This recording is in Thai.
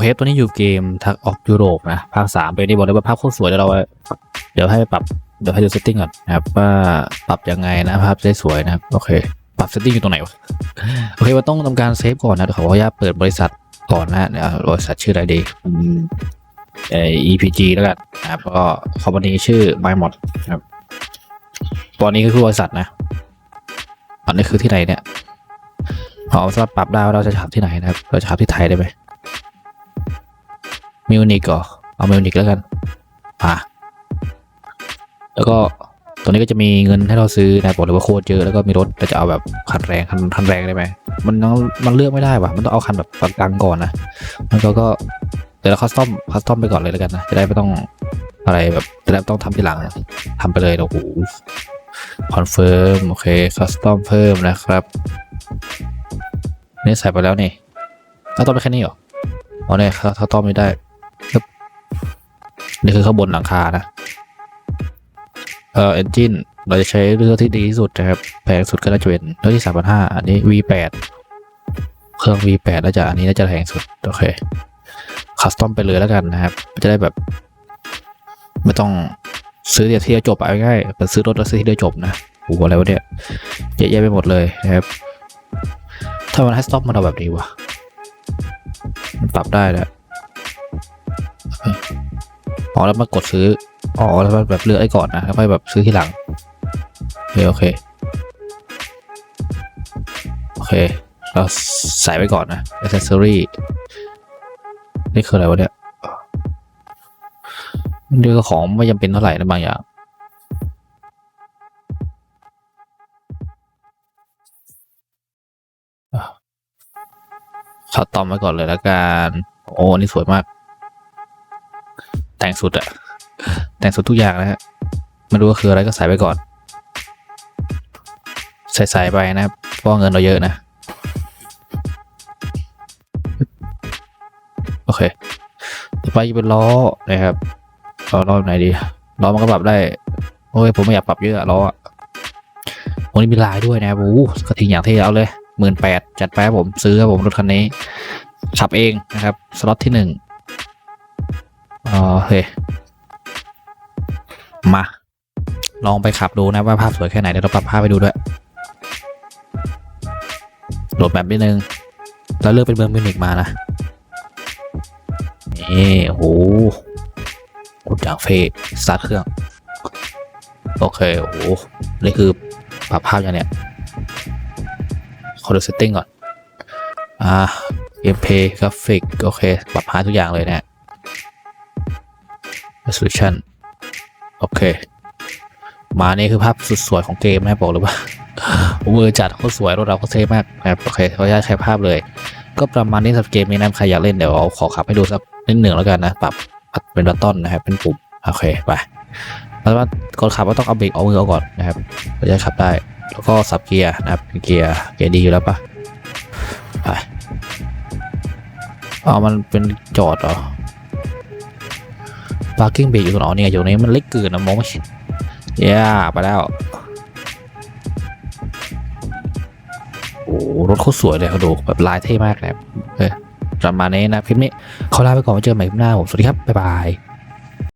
เคตัวนี้อยู่เกมทักออกยุโรปนะภาคสามไปนี่บอกเลยว่าภาพโคตรสวยเดี๋ยวเรา เดี๋ยวให้ปรับเดี๋ยวให้ดูเซตติ้งก่อนนะครับว่าปรับยังไงนะภาพจะได้สวยนะครับโอเค ปรับเซตติ้งอยู่ตรงไหนวะโอเคว่าต้องทำการเซฟก่อนนะเดี๋ยวขออนุญาตเปิดบริษัทก่อนนะเดี๋ยบริษัทชื่ออะไรดีเออ EPG แล้วกันนะครับก็คอมพานีชื่อ MyMod นะครับตอนนี้ก็คือบริษัทนะอันนี้คือที่ไหนเนี่ยขอสามารถปรับได้ว่าเราจะฉายที่ไหนนะครับเราจะฉายที่ไทยได้ไหม มิวนิกเหรอเอามิวนิกแล้วกันอะแล้วก็ตัวนี้ก็จะมีเงินให้เราซื้อนะบอกเลยว่าโคตรเยอะแล้วก็มีรถแต่จะเอาแบบคันแรงคันคันแรงได้ไหมมันต้องมันเลือกไม่ได้ว่ะมันต้องเอาคันแบบกลางก่อนนะมันก็ก็เดี๋ยวเราคัสตอมคัสตอมไปก่อนเลยแล้วกันนะจะได้ไม่ต้องอะไรแบบจะได้ไม่ต้องทำทีหลังทำไปเลยโอ้โหคอนเฟิร์มโอเคคัสตอมเพิ่มนะครับนี่ใส่ไปแล้วนี่คัสตอมไปแค่นี้เหรออ๋อเนี่ยคัสตอมไม่ได้ นี่คือข้างบนหลังคานะ เอ่อ engine เราจะใช้เรือที่ดีที่สุดนะครับแพงสุดก็น่าจะเป็นเรือที่สามพันห้าอันนี้ V8 เครื่อง V8 น่าจะอันนี้น่าจะแพงสุด โอเค คัสตอมไปเลยแล้วกันนะครับ จะได้แบบ ไม่ต้องซื้อเดียวที่เดียวจบเอาง่ายๆเป็นซื้อรถแล้วซื้อที่เดียวจบนะโอ้โหอะไรวะเนี่ยเยอะแยะไปหมดเลยนะครับถ้ามันให้สต็อปมันเอาแบบนี้วะมันปรับได้แล้ว อ๋อแล้วมากดซื้อ อ๋อแล้วแบบเลือกไอ้ก่อนนะแล้วค่อยแบบซื้อทีหลังโอเคโอเคโอเคเราใส่ไว้ก่อนนะ accessory นี่คืออะไรวะเนี่ยมันเรียกว่าของไม่จำเป็นเท่าไหร่นะบางอย่างเขาตอมไว้ก่อนเลยแล้วกัน โอ้นี่สวยมาก แต่งสุดอะแต่งสุดทุกอย่างนะฮะไม่รู้ว่าคืออะไรก็ใส่ไปก่อน ใส่ใส่ไปนะเพราะเงินเราเยอะนะ โอเคต่อไปจะเป็นล้อนะครับล้อล้อไหนดีล้อมันก็ปรับได้ โอ้ยผมไม่อยากปรับเยอะล้ออะโอ้นี่มีลายด้วยนะครับโอ้กระทิงอย่างเท่เอาเลยหมื่นแปดจัดไปครับผมซื้อครับผมรถคันนี้ขับเองนะครับ สล็อตที่หนึ่ง โอเคมา ลองไปขับดูนะว่าภาพสวยแค่ไหน เดี๋ยวเราปรับภาพไปดูด้วย โหลดแบบนิดนึง แล้วเลือกเป็นเมืองมิวนิกมานะ นี่โหกดอย่างเฟสสตาร์ทเครื่อง โอเค โอ้โห นี่คือปรับภาพอย่างเนี้ยขอดูเซตติ้งก่อน อ่า เกมเพย์กราฟิก โอเค ปรับหาทุกอย่างเลยเนะ resolution โอเค มานี่คือภาพสุดสวยของเกมนะบอกเลยว่าผมมือจัดโคตรสวยรถเราก็เท่มากนะครับโอเคเขออนุญาใช้ภาพเลย ก็ประมาณนี้สำหรับเกมนี้นะใครอยากเล่นเดี๋ยวขอขับให้ดูสักนิดหนึ่งแล้วกันนะปรับเป็นบัตตอนนะครับเป็นปุ่มโอเคไปแล้วว่าก่อนขับก็ต้องเอาเบรกเอามือเอาก่อนนะครับเราจะขับได้ แล้วก็สับเกียร์นะครับเป็นเกียร์เกียร์ดีอยู่แล้วปะไปอ๋อมันเป็นจอดเหรอ พาร์กิ้งเบรกอยู่ตรงไหนอเนี่ยอยู่นี้มันเล็กเกินนะมองไม่เห็นย่าไปแล้ว โอ้รถโคตรสวยเลยเขาดูแบบลายเท่มากเลยเออประมาณนี้นะคลิปนี้ขอลาไปก่อนไว้เจอกันใหม่คลิปหน้าผมสวัสดีครับบ๊ายบาย